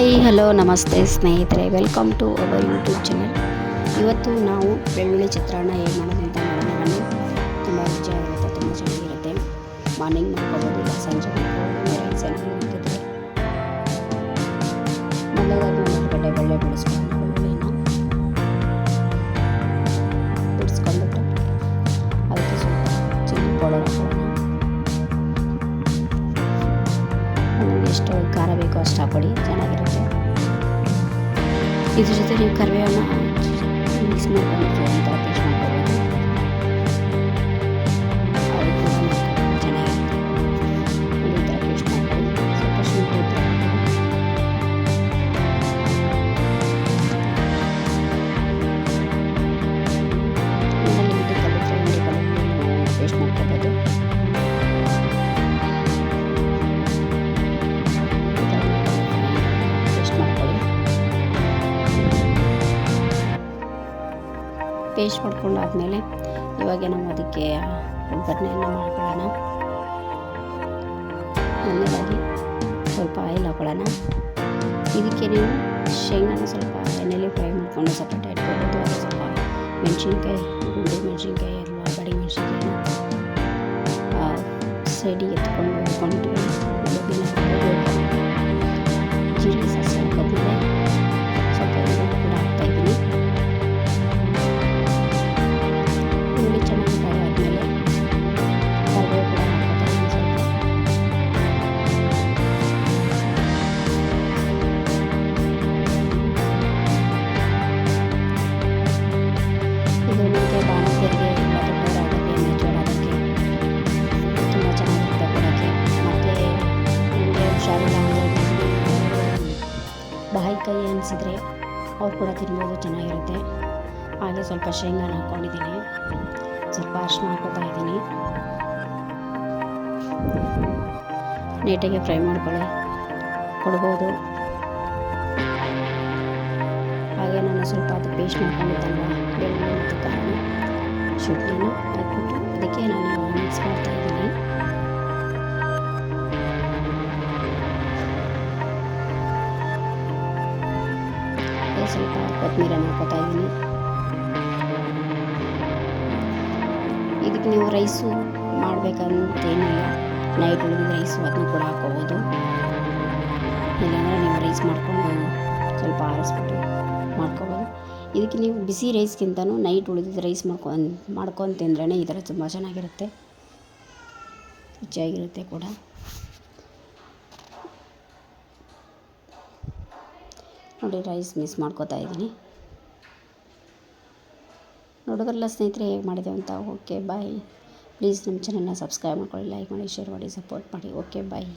Hi, hello, ನಮಸ್ತೆ ಸ್ನೇಹಿತರೆ. Welcome to our YouTube channel ಇವತ್ತು ನಾವು ಬೆಳ್ಳುಳ್ಳಿ ಚಿತ್ರಾನ್ನ ಹೇಗೆ ಮಾಡೋದು ಅಂತ ನೋಡೋಣ. ಬನ್ನಿ ತುಂಬ ರುಚಿಯಾಗಿರುತ್ತೆ, ತುಂಬ ಚೆನ್ನಾಗಿರುತ್ತೆ. ಮಾರ್ನಿಂಗ್ ಮಾಡ್ಕೋಬೋದು, ಇಲ್ಲ ಸಂಜೆ ಮಾಡ್ಕೋಬೋದು ಮೊದಲಾಗಿ ಒಂದು ಗಡ್ಡೆ ಬೆಳ್ಳೆ ಬಿಡಿಸ್ಕೊಂಡು ಬೆಳ್ಳುಳ್ಳಿನ ಬಿಡಿಸ್ಕೊಂಡ್ಬಿಟ್ಟು ಅದಕ್ಕೆ ಸ್ವಲ್ಪ ಚಿಲ್ಲಿ ಪೌಡರ್ ಎಷ್ಟು ಖಾರ ಬೇಕೋ ಅಷ್ಟು ಹಾಕೊಳ್ಳಿ ಚೆನ್ನಾಗಿರುತ್ತೆ. ಇದ್ರ ಜೊತೆ ನೀವು ಕರಿಬೇವನ್ನ ಮಿಕ್ಸ್ ಮಾಡ್ಕೊಂಡು ಅಂತ ಪೇಸ್ಟ್ ಮಾಡ್ಕೊಂಡಾದ್ಮೇಲೆ ಇವಾಗ ನಾವು ಅದಕ್ಕೆ ಒಗ್ಗರಣೆಯನ್ನು ಮಾಡ್ಕೊಳ್ಳೋಣ. ಮೊದಲಾಗಿ ಸ್ವಲ್ಪ ಆಯಿಲ್ ಹಾಕೊಳ್ಳೋಣ. ಇದಕ್ಕೆ ನೀವು ಶೇಂಗಾನ ಸ್ವಲ್ಪ ಎಣ್ಣೆಲಿ ಫ್ರೈ ಮಾಡ್ಕೊಂಡು ಸಪ್ರೇಟ್ ಇಟ್ಕೊಬೋದು ಅದು ಸ್ವಲ್ಪ ಮೆಣಸಿನ್ಕಾಯಿ, ಗುಂಡಿ ಮೆಣಸಿನ್ಕಾಯಿ ಅಲ್ವಾ ಬಡಿ ಮೆಣಸಿನ್ಕಾಯಿನ ಸೈಡಿಗೆ ಎತ್ಕೊಂಡು ಹುರ್ಕೊಂಡು ಬಾಯಿ ಕೈ ಅನಿಸಿದ್ರೆ ಅವ್ರು ಕೂಡ ತಿನ್ಬೋದು, ಚೆನ್ನಾಗಿರುತ್ತೆ. ಹಾಗೆ ಸ್ವಲ್ಪ ಶೇಂಗಾನ ಹಾಕ್ಕೊಂಡಿದ್ದೀನಿ ಸ್ವಲ್ಪ ಅರಿಶಿನ ಹಾಕೋತಾ ಇದ್ದೀನಿ. ನೀಟಾಗಿ ಫ್ರೈ ಮಾಡ್ಕೊಳ್ಳಿ. ಕೊಡ್ಬೋದು. ಹಾಗೆ ನಾನು ಸ್ವಲ್ಪ ಅದು ಪೇಸ್ಟ್ ಮಾಡ್ಕೊಂಡಿದ್ದಲ್ವ, ಬೆಳ್ಳುಳ್ಳಿ ಮತ್ತು ಕಾರಣ ಶುಂಠಿನ ಹಾಕ್ಬಿಟ್ಟು ಅದಕ್ಕೆ ನಾನು ಮಿಕ್ಸ್ ಮಾಡ್ತಾ ಇದ್ದೀನಿ. ಹಾಗೆ ಸ್ವಲ್ಪ ಕೊತ್ತಂಬರಿಯನ್ನು ಹಾಕೋತಾ ಇದ್ದೀನಿ. ಇದಕ್ಕೆ ನೀವು ರೈಸು ಮಾಡಬೇಕಂತೇನಿಲ್ಲ ನೈಟ್ ಉಳಿದ ರೈಸು ಅದನ್ನು ಕೂಡ ಹಾಕೋಬೋದು ಇಲ್ಲಾಂದರೆ ನೀವು ರೈಸ್ ಮಾಡಿಕೊಂಡು ಸ್ವಲ್ಪ ಆರಿಸ್ಬಿಟ್ಟು ಮಾಡ್ಕೋಬೋದು. ಇದಕ್ಕೆ ನೀವು ಬಿಸಿ ರೈಸ್ಗಿಂತನೂ ನೈಟ್ ಉಳಿದಿದ್ದ ರೈಸ್ ಮಾಡ್ಕೊಂಡು ಮಾಡ್ಕೊಂಡು ತಿಂದ್ರೇ ಈ ಥರ ತುಂಬ ಚೆನ್ನಾಗಿರುತ್ತೆ. ರುಚಿಯಾಗಿರುತ್ತೆ ಕೂಡ. ನೋಡಿ ರೈಸ್ ಮಿಸ್ ಮಾಡ್ಕೋತಾ ಇದ್ದೀನಿ. ನೋಡೋದ್ರಲ್ಲ ಸ್ನೇಹಿತರೆ ಹೇಗೆ ಮಾಡಿದೆ ಅಂತ? Okay, bye. ಪ್ಲೀಸ್ ನಮ್ಮ ಚಾನಲ್ನ ಸಬ್ಸ್ಕ್ರೈಬ್ ಮಾಡ್ಕೊಳ್ಳಿ, ಲೈಕ್ ಮಾಡಿ, ಶೇರ್ ಮಾಡಿ, ಸಪೋರ್ಟ್ ಮಾಡಿ. Okay, bye.